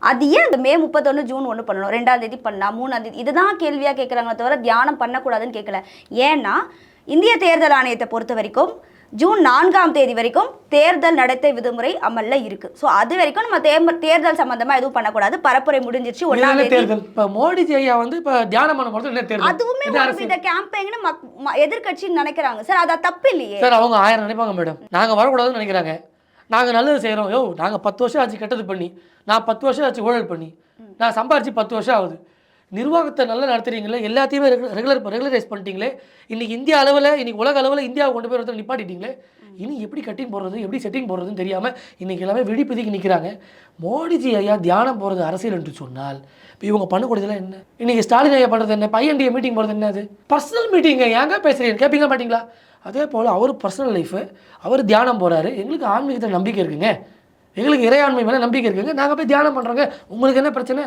அது ஏன் இந்த மே முப்பத்தொன்று ஜூன் ஒன்று பண்ணணும்? ரெண்டாம் தேதி பண்ணலாம் மூணாம் தேதி? இதுதான் கேள்வியாக கேட்குறாங்க தவிர தியானம் பண்ணக்கூடாதுன்னு கேட்கல ஏன்னா இந்திய தேர்தல் ஆணையத்தை பொறுத்த வரைக்கும் ஜூன் நான்காம் தேதி வரைக்கும் தேர்தல் நடத்தை விதிமுறை அமல்ல இருக்கு. ஸோ அது வரைக்கும் நம்ம தேர்தல் தேர்தல் சம்பந்தமா எதுவும் பண்ணக்கூடாது. பரப்புரை முடிஞ்சிருச்சு ஒன்றாம் தேர்தல்? இப்போ மோடிஜி ஐயா வந்து இப்போ தியானம் பண்ண போகிறது என்ன தேர்தல்? அதுவுமே மக் ம- எதிர்க்கட்சின்னு நினைக்கிறாங்க. சார் அது தப்பு இல்லையே. சார் அவங்க ஆயிரம் நினைப்பாங்க மேடம். நாங்கள் வரக்கூடாதுன்னு நினைக்கிறாங்க. நாங்கள் நல்லது செய்கிறோம் யோ நாங்கள் பத்து வருஷம் ஆச்சு கெட்டது பண்ணி. நான் பத்து வருஷம் ஆச்சு ஊழல் பண்ணி. நான் சம்பாரிச்சு பத்து வருஷம் ஆகுது. நிர்வாகத்தை நல்லா நடத்துறீங்களே எல்லாத்தையுமே ரெகுலர் ரெகுலரைஸ் பண்ணிட்டீங்களே இன்னைக்கு இந்திய அளவில் இன்னைக்கு உலக அளவில் இந்தியாவை கொண்டு போய் ஒருத்தர் நிப்பாட்டிட்டீங்களே இனி எப்படி கட்டிங் போடுறது எப்படி செட்டிங் போடுறதுன்னு தெரியாமல் இன்னைக்கு எல்லாமே விழிப்புதிக்கு நிற்கிறாங்க மோடிஜி ஐயா தியானம் போகிறது அரசியல் என்று சொன்னால் இப்போ இவங்க பண்ணக்கூடியதெல்லாம் என்ன? இன்னைக்கு ஸ்டாலின் ஐயா பண்ணுறது என்ன? பையன்டிய மீட்டிங் போகிறது என்னது பர்சனல் மீட்டிங்க ஏங்க பேசுகிறீங்க கேட்பீங்களா மாட்டீங்களா? அதே போல் அவர் பர்சனல் லைஃபு அவர் தியானம் போகிறாரு எங்களுக்கு ஆன்மீகத்தில் நம்பிக்கை இருக்குங்க. எங்களுக்கு இறையாண்மை மேலே நம்பிக்கை இருக்குங்க. நாங்கள் போய் தியானம் பண்ணுறோங்க உங்களுக்கு என்ன பிரச்சனை?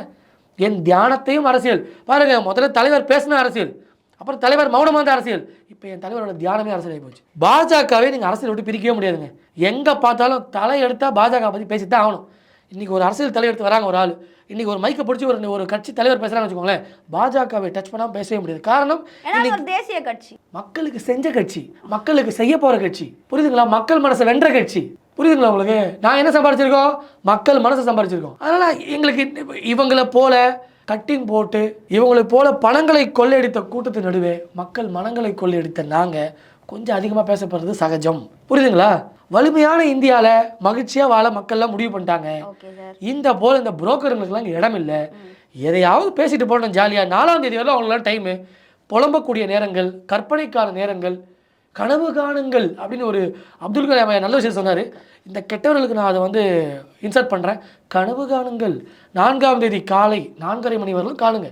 என் தியானத்தையும் அரசியல். பாருங்கள் முதல்ல தலைவர் பேசின அரசியல். அப்புறம் தலைவர் மௌனமாக இருந்த அரசியல். இப்போ என் தலைவரோட தியானமே அரசியல் ஆகி போச்சு. பாஜகவே நீங்கள் அரசியல் விட்டு பிரிக்கவே முடியாதுங்க. எங்கே பார்த்தாலும் தலை எடுத்தால் பாஜக பற்றி பேசி தான் ஆகணும். இன்றைக்கி ஒரு அரசியல் தலையெடுத்து வராங்க ஒரு ஆள். இன்றைக்கி ஒரு மைக்கை பிடிச்சி ஒரு ஒரு கட்சி தலைவர் பேசுகிறாங்கன்னு வச்சுக்கோங்களேன் பாஜகவை டச் பண்ணாமல் பேசவே முடியாது. காரணம் தேசிய கட்சி. மக்களுக்கு செஞ்ச கட்சி மக்களுக்கு செய்ய போற கட்சி. புரியுதுங்களா? மக்கள் மனசை வென்ற கட்சி. புரியுதுங்களா உங்களுக்கு? நான் என்ன சம்பாரிச்சிருக்கோம்? மக்கள் மனசை சம்பாரிச்சிருக்கோம். அதனால எங்களுக்கு இவங்களை போல கட்டிங் போட்டு இவங்களை போல பணங்களை கொள்ளையடித்த கூட்டத்தின் நடுவே மக்கள் மனங்களை கொள்ளையடித்த நாங்க கொஞ்சம் அதிகமாக பேசப்படுறது சகஜம். புரியுதுங்களா? வலிமையான இந்தியாவில் மகிழ்ச்சியாக வாழ மக்கள்லாம் முடிவு பண்ணிட்டாங்க. இந்த போல் இந்த புரோக்கருங்களுக்குலாம் இங்கே இடம் இல்லை. எதையாவது பேசிட்டு போட்டோம் ஜாலியாக நாலாம் தேதி வரலாம் அவங்களாம் டைமு புலம்பக்கூடிய நேரங்கள் கற்பனைக்கான நேரங்கள் கனவு காணுங்கள் அப்படின்னு ஒரு அப்துல் கலாம் ஐயா நல்ல விஷயம் சொன்னார். இந்த கெட்டவர்களுக்கு நான் அதை வந்து இன்சர்ட் பண்ணுறேன் கனவு காணுங்கள். நான்காம் தேதி காலை நான்கரை மணி வரலும் காணுங்க.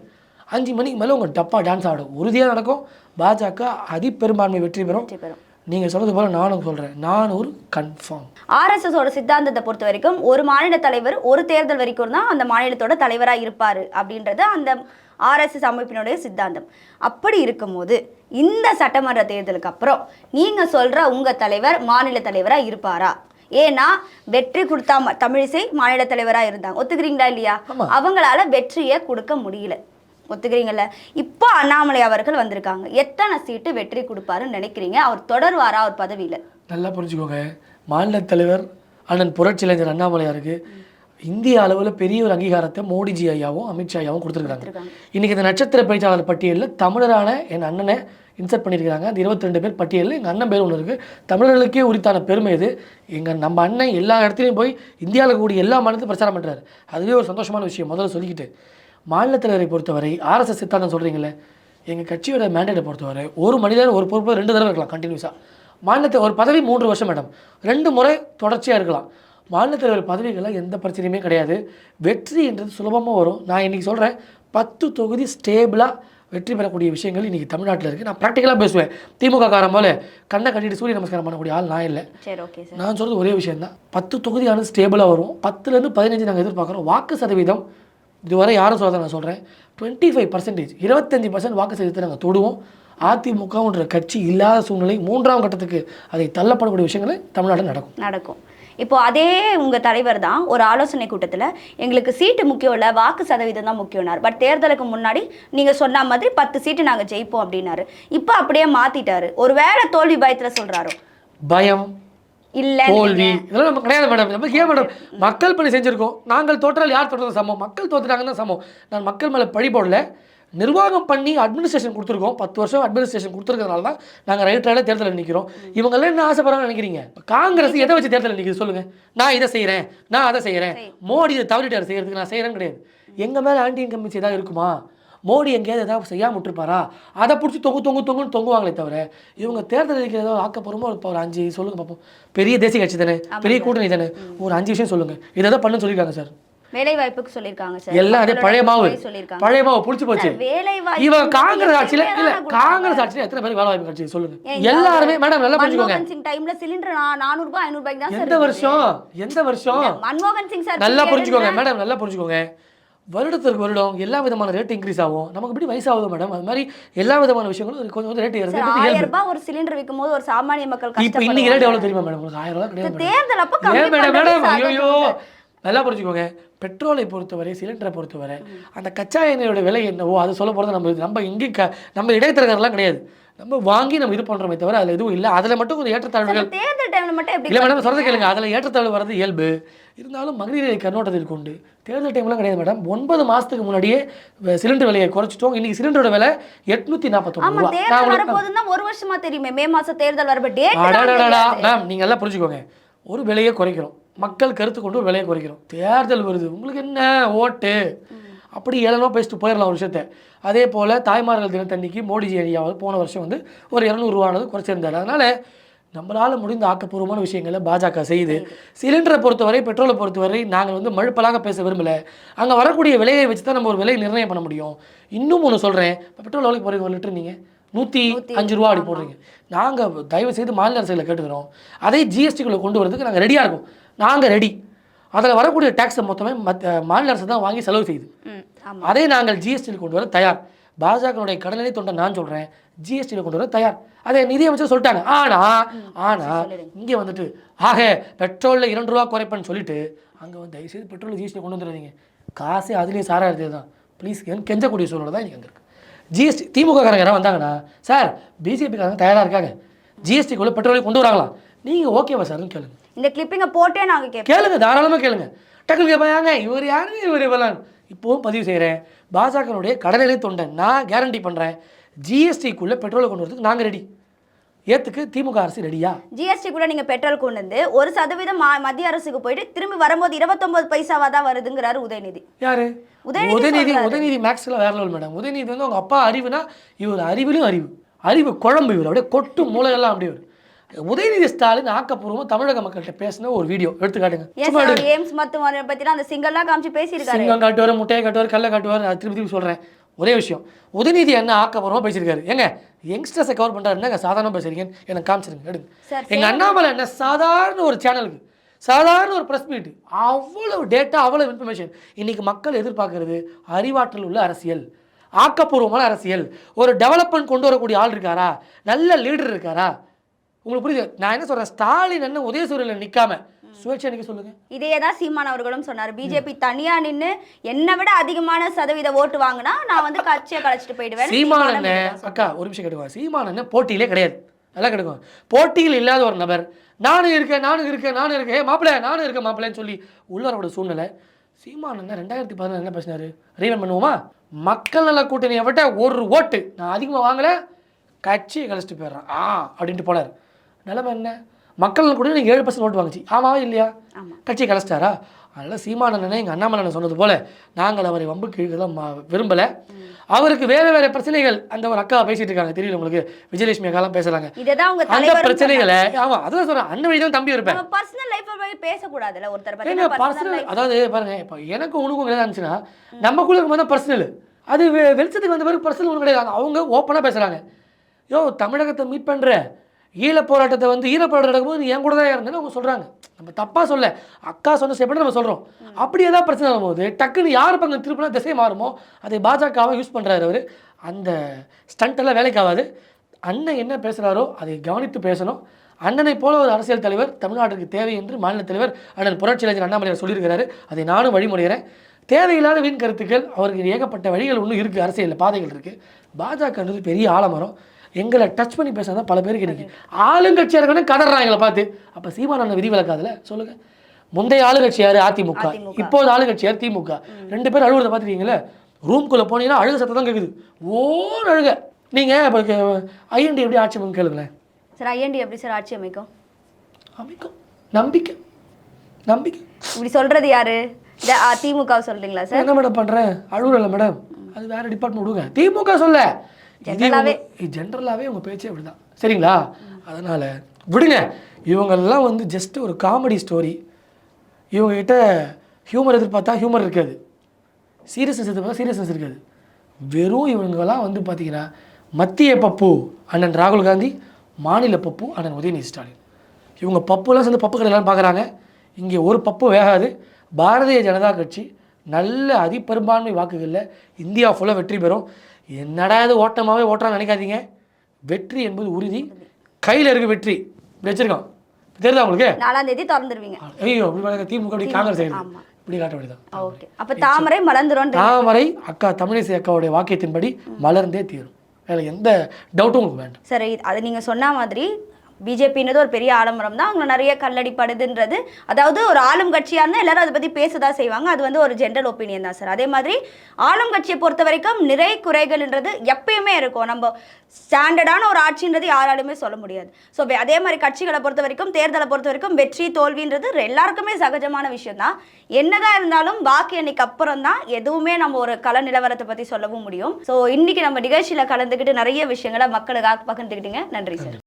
அஞ்சு மணிக்கு மேலே உங்கள் டப்பா டான்ஸ் ஆடும். உறுதியாக நடக்கும். பாஜக அதிபெரும்பான்மை வெற்றி பெறும். வெற்றி பெறும். நீங்கள் சொன்னது போல் நானும் சொல்கிறேன் நானூறு கன்ஃபார்ம் ஆர்எஸ்எஸ் ஓட சித்தாந்தத்தை பொறுத்த வரைக்கும் ஒரு மாநில தலைவர் ஒரு தேர்தல் வரைக்கும் தான் அந்த மாநிலத்தோட தலைவராக இருப்பார் அப்படின்றது அந்த ஆர்எஸ்எஸ் அமைப்பினுடைய சித்தாந்தம். அப்படி இருக்கும்போது இந்த சட்டமன்ற தேர்தலுக்கு அப்புறம் நீங்கள் சொல்கிற உங்கள் தலைவர் மாநில தலைவராக இருப்பாரா? ஏன்னா வெற்றி கொடுத்தா தமிழிசை மாநில தலைவராக இருந்தாங்க. ஒத்துக்கிறீங்களா இல்லையா. அவங்களால வெற்றியை கொடுக்க முடியல. ஒத்துக்கிறீங்கல்ல? இப்போ அண்ணாமலை அவர்கள் வந்திருக்காங்க. எத்தனை சீட்டு வெற்றி கொடுப்பாருன்னு நினைக்கிறீங்க? அவர் தொடர்வாரா அவர் பதவியில்? நல்லா புரிஞ்சுக்கோங்க. மாநில தலைவர் அண்ணன் புரட்சியிலைஞர் அண்ணாமலையாருக்கு இந்திய அளவில் பெரிய ஒரு அங்கீகாரத்தை மோடிஜி ஐயாவும் அமித்ஷா ஐயாவும் கொடுத்துருக்காங்க. இன்னைக்கு இந்த நட்சத்திர பேச்சாளர் பட்டியலில் தமிழரான என் அண்ணனை இன்சர்ட் பண்ணியிருக்காங்க அந்த 22 பேர் பட்டியலில் எங்கள் அண்ணன் பேர் ஒன்று இருக்குது தமிழர்களுக்கே உரித்தான பெருமை இது. எங்கள் நம்ம அண்ணன் எல்லா இடத்துலையும் போய் இந்தியாவில் கூடிய எல்லா மாநிலத்தையும் பிரச்சாரம் பண்ணுறாரு அதுவே ஒரு சந்தோஷமான விஷயம். முதல்ல சொல்லிக்கிட்டு. மாநில தலைவரை பொறுத்தவரை ஆர்எஸ்எஸ் சித்தாந்தம் சொல்கிறீங்களே எங்கள் கட்சியோட மேண்டேட்டை பொறுத்தவரை ஒரு மனிதர் ஒரு பொறுப்பு ரெண்டு தடவை இருக்கலாம் கண்டினியூஸாக மாநிலத்தை ஒரு பதவி மூன்று வருஷம் மேடம். ரெண்டு முறை தொடர்ச்சியாக இருக்கலாம். மாநில தலைவர் பதவிகளில் எந்த பிரச்சனையுமே கிடையாது. வெற்றின்றது சுலபமாக வரும். நான் இன்றைக்கி சொல்கிறேன் பத்து தொகுதி ஸ்டேபிளாக வெற்றி பெறக்கூடிய விஷயங்கள் இன்றைக்கி தமிழ்நாட்டில் இருக்குது நான் ப்ராக்டிக்கலாக பேசுவேன். திமுக காரம் போல கண்ணை கட்டிட்டு சூரிய நமஸ்காரம் பண்ணக்கூடிய ஆள் நான் இல்லை. சரி ஓகே சார் நான் சொல்கிறது ஒரே விஷயம் தான் பத்து தொகுதியானது ஸ்டேபிளாக வரும். பத்துலேருந்து பதினஞ்சு நாங்கள் எதிர்பார்க்குறோம். வாக்கு சதவீதம் இதுவரை யாரும் சொல்லாத நான் சொல்கிறேன் டுவெண்ட்டி ஃபைவ் பர்சன்டேஜ் இருபத்தஞ்சி பர்சன்ட் வாக்கு சதவீதத்தை நாங்கள் தொடுவோம். அதிமுகன்ற கட்சி இல்லாத சூழ்நிலை மூன்றாம் கட்டத்துக்கு அதை தள்ளப்படக்கூடிய விஷயங்கள் தமிழ்நாட்டில் நடக்கும். நடக்கும். இப்போ அதே உங்க தலைவர் தான் ஒரு ஆலோசனை கூட்டத்துல எங்களுக்கு சீட்டு முக்கியம் இல்ல வாக்கு சதவீதம் தான் முக்கியம்னாரு. பட் தேர்தலுக்கு முன்னாடி நீங்க சொன்ன மாதிரி பத்து சீட்டு நாங்க ஜெயிப்போம் அப்படின்னாரு. இப்போ அப்படியே மாத்திட்டாரு. ஒருவேளை தோல்வி பயத்துல சொல்றாரோ? பயம் இல்ல தோல்வி. இதெல்லாம் நம்ம கிடையாது மேடம் நம்ம ஏன் மேடம் மக்கள் பணி செஞ்சுருக்கோம். நாங்கள் தோற்றால் யார் தோற்றது சமம்? மக்கள் தோத்துட்டாங்கன்னு தான் சமம். நான் மக்கள் மேலே பழி போடல. நிர்வாகம் பண்ணி அட்மினிஸ்ட்ரேஷன் கொடுத்துருக்கோம். பத்து வருஷம் அட்மினிஸ்ட்ரேஷன் கொடுத்துருக்கறனால தான் நாங்கள் ரைட்டரால தேர்தலில் நிற்கிறோம் இவங்கெல்லாம் என்ன ஆசைப்படுறாங்கன்னு நினைக்கிறீங்க? காங்கிரஸ் எதை வச்சு தேர்தலில் நிற்கிது சொல்லுங்க. நான் இதை செய்கிறேன் நான் அதை செய்கிறேன் மோடி இதை தவறிட்டார். செய்யறதுக்கு நான் செய்கிறேன்னு கிடையாது. எங்கள் மேலே ஆன்டி இன்கம்பன்சி ஏதாவது இருக்குமா? மோடி எங்கேயாவது ஏதாவது செய்யாம விட்டுருப்பாரா? அதை பிடிச்சி தொங்கு தொங்கு தொங்குன்னு தொங்குவாங்களே தவிர இவங்க தேர்தல் இருக்கிற ஏதோ ஆக்கப்பூர்வமாக ஒரு ஒரு அஞ்சு சொல்லுங்க பார்ப்போம் பெரிய தேசிய கட்சி தானே? பெரிய கூட்டணி தானே? ஒரு அஞ்சு விஷயம் சொல்லுங்க. இதை தான் பண்ணுன்னு சொல்லியிருக்காங்க சார். வேலை வாய்ப்புக்கு சொல்லியிருக்காங்க சார். எல்லாம் அதே பழைய மாவு. பழைய மாவு புளிச்சு போச்சு. வேலை இவன் காங்கிரஸ் வாய்ப்பு ஆட்சியில இல்ல காங்கிரஸ் ஆட்சியில எத்தனை பேர் வேலை வாய்ப்பு கிடைச்சது சொல்லுங்க. எல்லாருமே மேடம் நல்லா புரிஞ்சுக்கோங்க. மன்மோகன் சிங் டைம்ல சிலிண்டர் நானூறு ரூபாய் ஐநூறு ரூபாய்க்கு தான் சார் எந்த வருஷம்? எந்த வருஷம்? மன்மோகன் சிங் சார் நல்லா புரிஞ்சுக்கோங்க மேடம் நல்லா புரிஞ்சுக்கோங்க. வருடத்திற்கு வருடம் எல்லா விதமான ரேட் இன்க்ரீஸ் ஆகும். நமக்கு இப்படி வயசாகுது மேடம் அது மாதிரி எல்லா விதமான விஷயங்களும் கொஞ்சம் கொஞ்சம் ரேட் ஏறுது. ஆயிரம். ரூபாய் ஒரு சிலிண்டர் விற்கும் போது ஒரு சாமானிய மக்கள் இப்போ இன்னைக்கு ரேட் எவ்வளவு தெரியுமா மேடம் உங்களுக்கு ஆயிரம் ரூபாய் கிடையாது. தேர்தல் அப்ப மேடம் மேடம் ஐயோ. நல்லா புரிஞ்சுக்கோங்க. பெட்ரோலை பொறுத்தவரை சிலிண்டரை பொறுத்தவரை அந்த கச்சா எண்ணெயோட விலை என்னவோ அது சொல்ல போகிறது நம்ம நம்ம இங்கே க நம்ம இடைத்தரகர்லாம் கிடையாது. நம்ம வாங்கி நம்ம இது பண்ணுறோமே தவிர அதில் எதுவும் இல்லை. அதில் மட்டும் கொஞ்சம் ஏற்றத்தாழ்வுகள் தேர்தல் டைம்ல மட்டும் எப்படி இல்லை மேடம் சொல்கிறது கேளுங்க. அதில் ஏற்றத்தாழ்வு வர்றது இயல்பு. இருந்தாலும் மகளிரை கண்ணோட்டத்தில் கொண்டு தேர்தல் டைம்லாம் கிடையாது மேடம் ஒன்பது மாதத்துக்கு முன்னாடியே சிலிண்டர் விலையை குறைச்சிட்டோம். இன்னைக்கு சிலிண்டரோட விலை எட்நூற்றி நாற்பத்தொம்பது ஒரு வருஷமா தெரியுமே மே மாசம் தேர்தல் வரப்ப டேட் அடடடடா. மேம் நீங்கள் எல்லாம் புரிஞ்சுக்கோங்க. ஒரு விலையை குறைக்கிறோம். மக்கள் கருத்து கொண்டு ஒரு விலையை குறைக்கிறோம். தேர்தல் வருது. உங்களுக்கு என்ன ஓட்டு? அப்படி ஏளனமாக பேசிட்டு போயிடலாம் ஒரு விஷயத்த. அதே போல் தாய்மார்கள் தினத்தன்னைக்கு மோடிஜி ஐயாவது போன வருஷம் வந்து ஒரு இரநூறுவானது குறைச்சிருந்தாரு. அதனால் நம்மளால் முடிந்த ஆக்கப்பூர்வமான விஷயங்களை பாஜக செய்யுது. சிலிண்டரை பொறுத்தவரை பெட்ரோலை பொறுத்தவரை நாங்கள் வந்து மழுப்பலாக பேச விரும்பலை. அங்கே வரக்கூடிய விலையை வச்சு தான் நம்ம ஒரு விலையை நிர்ணயம் பண்ண முடியும். இன்னும் ஒன்று சொல்கிறேன் இப்போ பெட்ரோல் எவ்வளோக்கு போகிறீங்க ஒரு லிட்டர் நீங்கள் நூற்றி அஞ்சு ரூபா அப்படி போடுறீங்க. நாங்கள் தயவு செய்து மாநில அரசுகளை கேட்டுக்கிறோம். அதே ஜிஎஸ்டிக்குள்ளே கொண்டு வரதுக்கு நாங்கள் ரெடியாக இருக்கோம். நாங்கள் ரெடி அதில் வரக்கூடிய டேக்ஸை மொத்தமே மத்த மாநில அரசு தான் வாங்கி செலவு செய்யுது. அதை நாங்கள் ஜிஎஸ்டியில் கொண்டு வர தயார். பாஜகனுடைய கடனிலை தொண்டை நான் சொல்கிறேன் ஜிஎஸ்டியில் கொண்டு வர தயார். அதை நிதியமைச்சர் சொல்லிட்டாங்க. ஆனால் ஆனால் இங்கே வந்துட்டு ஆக பெட்ரோலில் இரண்டு ரூபா குறைப்பேன்னு சொல்லிட்டு அங்கே வந்து தயவுசெய்து பெட்ரோல் ஜிஎஸ்டி கொண்டு வந்துடாதீங்க. காசே அதுலேயே சாரா இருக்குது தான் ப்ளீஸ் கெஞ்சக்கூடிய சூழ்நிலை தான் இங்கே இருக்குது ஜிஎஸ்டி திமுக காரங்க யாராவது வந்தாங்கன்னா சார் பிஜேபி காரங்க தயாராக இருக்காங்க. ஜிஎஸ்டிக்குள்ளே பெட்ரோலை கொண்டு வராங்களாம் நீங்கள் ஓகேவா சார்னு கேளுங்க. இந்த கிளிப்பிங்க போட்டே நாங்க கேட்போம் கேளுங்க தாராளமாக கேளுங்க. டக்குனு கேட்பாங்க இவர் யாரு இவர் இவெல்லாம் இப்போவும் பதிவு செய்கிறேன் பாஜகனுடைய கடநிலை தொண்டன் நான் கேரண்டி பண்ணுறேன் ஜிஎஸ்டிக்குள்ளே பெட்ரோலை கொண்டு வரதுக்கு நாங்கள் ரெடி ஏத்துக்கு திமுக அரசு ரெடியா ஜிஎஸ்டி கூட நீங்க பெட்ரோல் கொண்டு வந்து ஒரு சதவீதம் மத்திய அரசுக்கு போயிட்டு திரும்பி வரும்போது இருபத்தொன்பது பைசாவா தான் வருதுங்கிறாரு உதயநிதி. யாரு? உதயநிதி உதயநிதி மேக்ஸில் வேற லெவல் மேடம் உதயநிதி வந்து அவங்க அப்பா அறிவுனா இவர் அறிவிலும் அறிவு. அறிவு குழம்பு இவர். அப்படியே கொட்டு மூளையெல்லாம் அப்படியே உதயநிதி ஸ்டாலின் ஆக்கப்பூர்வமாக தமிழக மக்கள்கிட்ட பேசின ஒரு வீடியோ எடுத்து காட்டுங்க ஏன் சும்மா சார் எடுங்க. எய்ம்ஸ் மருத்துவமனை பத்திலாம் அந்த சிங்கல்லாம் காமிச்சு பேசியிருக்காரு. சிங்கம் காட்டுவார் முட்டையை காட்டுவார் கல்லை காட்டுவார். திருப்பி திருப்பி சொல்கிறேன் ஒரே விஷயம். உதயநிதி என்ன ஆக்கப்பூர்வமாக பேசியிருக்காரு. ஏங்க யங்ஸ்டர்ஸை கவர் பண்ணுறாரு என்னங்க சாதாரண பேசுறீங்கன்னு எனக்கு காமிச்சிருங்க. எடுங்க. எங்கள் அண்ணாமலை என்ன சாதாரண ஒரு சேனலுக்கு சாதாரண ஒரு ப்ரெஸ் மீட் அவ்வளவு டேட்டா அவ்வளவு இன்ஃபர்மேஷன் இன்னைக்கு மக்கள் எதிர்பார்க்கறது அறிவாற்றல் உள்ள அரசியல். ஆக்கப்பூர்வமான அரசியல். ஒரு டெவலப்மெண்ட் கொண்டு வரக்கூடிய ஆள் இருக்காரா? நல்ல லீடர் இருக்காரா? உங்களுக்கு புரியுது? நான் என்ன சொல்கிறேன் ஸ்டாலின் என்ன உதயசூரியனில் நிற்காம சுயேட்சை நிற்க சொல்லுங்க. இதே தான் சீமான் அவர்களும் சொன்னார். பிஜேபி தனியா நின்னு என்னை விட அதிகமான சதவீத ஓட்டு வாங்கினா நான் வந்து கட்சியை கலைச்சிட்டு போயிடுவேன் சீமான் அக்கா ஒரு நிமிஷம் கேட்டுக்கோங்க சீமான் போட்டியிலே கிடையாது. நல்லா கேட்டுக்கோங்க போட்டியில் இல்லாத ஒரு நபர். நானும் இருக்கேன் நானும் இருக்கேன் நானும் இருக்கேன். மாப்பிள்ளை நானும் இருக்கேன் மாப்பிள்ளைன்னு சொல்லி உள்ளவரோட சூழ்நிலை. சீமான் என்ன ரெண்டாயிரத்தி பதினாறு என்ன பேசினாரு? ரீவன் பண்ணுவோமா? மக்கள் நல கூட்டணியை விட்ட ஒரு ஓட்டு நான் அதிகமாக வாங்கல. கட்சியை கழிச்சிட்டு போயிடுறேன். ஆ அப்படின்ட்டு போனார். நிலைமை என்ன? மக்கள் நல கூட்டணி ஏழு பர்சன்ட் ஓட்டு வாங்குச்சு. ஆமாவா இல்லையா? ஆமா. கட்சியை கலைச்சிட்டாரா? அதனால் சீமானண்ணனே எங்கள் அண்ணாமலை சொன்னது போல நாங்கள் அவரை வம்புக்கு இழுக்கதான் விரும்பலை. அவருக்கு வேறு வேறு பிரச்சனைகள் அந்த ஒரு அக்கா பேசிட்டு இருக்காங்க. தெரியல உங்களுக்கு? விஜயலட்சுமி அக்காலாம் பேசுறாங்க. அந்த பிரச்சனைகளை ஆமா அதான் சொல்றேன். அண்ணன் வழி தான் தம்பி இருப்பேன். நம்ம பர்சனல் லைஃப் பேசக்கூடாதுல்ல ஒருத்தர் பர்சனல் அதாவது பாருங்க இப்போ எனக்கு உனக்கும் என்ன இருந்துச்சுன்னா நமக்குள்ள இருக்கும் தான் பர்சனல் அது வெளிச்சத்துக்கு வந்த பிறகு பர்சனல் ஒன்றும் கிடையாது. அவங்க ஓப்பனாக பேசுகிறாங்க யோ தமிழகத்தை மீட் பண்ணுற ஈழ போராட்டத்தை வந்து ஈழ போராட்டம் நடக்கும்போது என் கூட தான் இருந்தேன்னு அவங்க சொல்கிறாங்க நம்ம தப்பாக சொல்ல. அக்கா சொன்ன ஸ்டெப் நம்ம சொல்கிறோம் அப்படி ஏதாவது பிரச்சனை வரும்போது டக்குன்னு யார் பக்கம் திருப்பினா திசை மாறுமோ அதை பாஜகவை யூஸ் பண்ணுறாரு அவர். அந்த ஸ்டண்ட் எல்லாம் வேலைக்கு ஆகாது. அண்ணன் என்ன பேசுகிறாரோ அதை கவனித்து பேசணும். அண்ணனை போல ஒரு அரசியல் தலைவர் தமிழ்நாட்டுக்கு தேவை என்று மாநில தலைவர் அண்ணன் புரட்சியாளர் அண்ணாமலையார் சொல்லியிருக்கிறாரு. அதை நானும் வழிமுறைகிறேன் தேவையில்லாத வீண் கருத்துக்கள் அவருக்கு ஏகப்பட்ட வழிகள் இன்னும் இருக்குது அரசியலில் பாதைகள் இருக்குது பாஜகன்றது பெரிய ஆலமரம். எங்களை டச் பண்ணி பேசினா பல பேருக்கு இன்றைக்கி ஆளுங்கட்சியாக இருக்கணும் கதறான் எங்களை பார்த்து. அப்போ சீமானண்ணன் விதி விலக்காதுல சொல்லுங்கள் முந்தைய ஆளுங்கட்சி யார்? அதிமுக. இப்போது ஆளுங்கட்சி யார்? திமுக. ரெண்டு பேரும் அழுகுறத பார்த்துருக்கீங்களே? ரூம்குள்ளே போனீங்கன்னா அழுக சத்தம் தான் கேட்குது ஓன்னு அழுக. நீங்கள் இப்போ ஐஎன்டி எப்படி ஆட்சி அமைக்கும் கேளுங்களேன். சார் ஐஎன்டி எப்படி சார் ஆட்சி அமைக்கும்? அமைக்கும். நம்பிக்கை. நம்பிக்கை. இப்படி சொல்றது யாரு? திமுக சொல்றீங்களா சார்? என்ன மேடம் பண்ணுறேன் அழுகுறல மேடம் அது வேற டிபார்ட்மெண்ட் விடுங்க. திமுக சொல்ல. General-ஆவே. ஜென்ரலாகவே உங்கள் பேச்சே அப்படிதான். சரிங்களா? அதனால் விடுங்க. இவங்கெல்லாம் வந்து ஜஸ்ட் ஒரு காமெடி ஸ்டோரி இவங்ககிட்ட ஹியூமர் எதிர்பார்த்தா ஹியூமர் இருக்காது. சீரியஸ்னஸ் எதிர்பார்த்தா சீரியஸ்னஸ் இருக்காது. வெறும் இவங்கெல்லாம் வந்து பார்த்தீங்கன்னா மத்திய பப்பு அண்ணன் ராகுல் காந்தி மாநில பப்பு அண்ணன் உதயநிதி ஸ்டாலின். இவங்க பப்புலாம் சேர்ந்து பப்பு கடையெல்லாம் பார்க்குறாங்க இங்கே ஒரு பப்பு வேகாது. பாரதிய ஜனதா கட்சி நல்ல அதிபெரும்பான்மை வாக்குகளில் இந்தியா ஃபுல்லாக வெற்றி பெறும். என்னடா இது ஓட்டமாகவே ஓட்டுறான்னு நினைக்காதீங்க. வெற்றி என்பது உறுதி. கையில் இருக்க வெற்றி. வச்சிருக்கோம். தெரியுதா உங்களுக்கு? நாலாம் தேதி திறந்துருவீங்க. ஐயோ இப்படி திமுக அப்படி காங்கிரஸ் ஆயிடுது. இப்படி காட்ட வேண்டியதான் ஓகே. அப்ப தாமரை மலர்ந்துரும் தாமரை அக்கா தமிழிசை அக்காவுடைய வாக்கியத்தின்படி மலர்ந்தே தீரும். வேற எந்த டவுட்டும் உங்களுக்கு வேண்டாம். சரி அது நீங்க சொன்ன மாதிரி பிஜேபின்றது ஒரு பெரிய ஆலம்பரம் தான் அவங்க நிறைய கல்லடிப்படுதுன்றது. அதாவது ஒரு ஆளும் கட்சியாக இருந்தால் எல்லாரும் அதை பற்றி பேசதான் செய்வாங்க. அது வந்து ஒரு ஜென்ரல் ஒப்பீனியன் தான் சார் அதே மாதிரி ஆளும் கட்சியை பொறுத்த வரைக்கும் நிறை குறைகள்ன்றது எப்பயுமே இருக்கும். நம்ம ஸ்டாண்டர்டான ஒரு ஆட்சின்றது யாராலுமே சொல்ல முடியாது. ஸோ அதே மாதிரி கட்சிகளை பொறுத்த வரைக்கும் தேர்தலை பொறுத்த வரைக்கும் வெற்றி தோல்வின்றது எல்லாருக்குமே சகஜமான விஷயம் தான் என்னதான் இருந்தாலும் வாக்கு எண்ணிக்கு அப்புறம் தான் எதுவுமே நம்ம ஒரு கல நிலவரத்தை பற்றி சொல்லவும் முடியும். ஸோ இன்னைக்கு நம்ம நிகழ்ச்சியில் கலந்துக்கிட்டு நிறைய விஷயங்களை மக்களுக்காக பகிர்ந்துக்கிட்டீங்க. நன்றி சார்